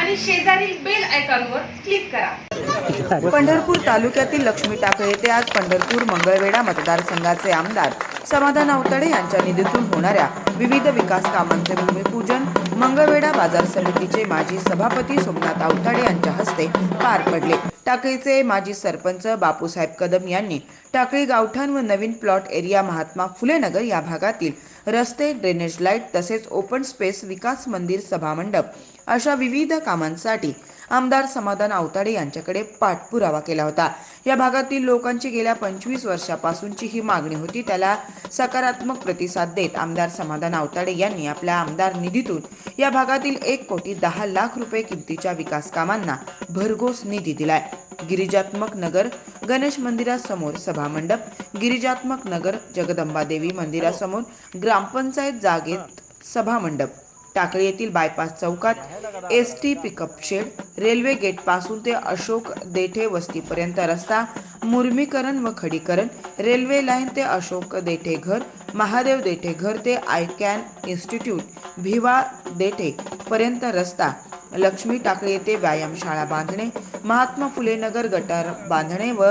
आणि शेजारील बेल आयकॉनवर क्लिक करा. पंढरपूर तालुक्यातील लक्ष्मी टाकळे येथे आज पंढरपूर मंगळवेढा मतदारसंघाचे आमदार समाधान अवतडे यांच्या निधीतून होणाऱ्या विविध विकास कामांचे भूमिपूजन मंगळवेढा बाजार समितीचे माजी सभापती सोमनाथ आवताडे यांच्या हस्ते पार पडले. टाकळीचे माजी सरपंच बापूसाहेब कदम यांनी टाकळी गावठाण व नवीन प्लॉट एरिया महात्मा फुले नगर या भागातील रस्ते ड्रेनेज लाइट तसेच ओपन स्पेस विकास मंदिर सभामंडप अशा विविध कामांसाठी आमदार समाधान आवताडे यांच्याकडे पाठपुरावा केला होता. या भागातील लोकांची गेल्या पंचवीस वर्षापासूनची ही मागणी होती. त्याला सकारात्मक प्रतिसाद देत आमदार समाधान आवताडे यांनी आपल्या आमदार निधीतून या भागातील एक कोटी दहा लाख रुपये किमतीच्या विकास कामांना भरघोस निधी दिलाय. गिरिजात्मक नगर गणेश मंदिरासमोर सभामंडप गिरिजात्मक नगर जगदंबा देवी मंदिरासमोर ग्रामपंचायत जागेत सभामंडप. टाकळी येथील बायपास चौकात S T pickup shed railway गेटपासून ते अशोक देठे वस्तीपर्यंत रस्ता मुर्मीकरण व खडीकरण रेल्वे लाईन ते अशोक देठे घर महादेव देठे घर ते आयकॅन इन्स्टिट्यूट भिवा देठे पर्यंत रस्ता लक्ष्मी टाकळी येथे व्यायामशाळा बांधणे महात्मा फुले नगर गटार बांधणे व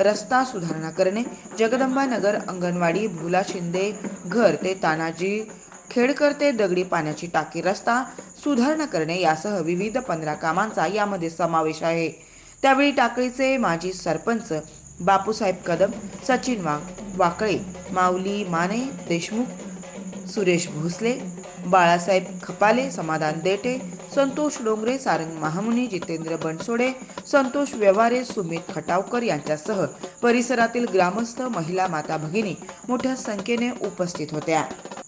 रस्ता सुधारणा करणे जगदंबा नगर अंगणवाडी भुला शिंदे घर ते तानाजी खेडकर ते दगडी पाण्याची टाकी रस्ता सुधारणा करणे यासह विविध पंधरा कामांचा यामध्ये समावेश आहे. त्यावेळी टाकळीचे माजी सरपंच बापूसाहेब कदम सचिन वा वाकळे माऊली माने देशमुख सुरेश भोसले बाळासाहेब खपाले समाधान देटे संतोष डोंगरे सारंग महामुनी जितेंद्र बनसोडे संतोष व्यवहारे सुमित खटावकर यांच्यासह परिसरातील ग्रामस्थ महिला माता भगिनी मोठ्या संख्येने उपस्थित होत्या.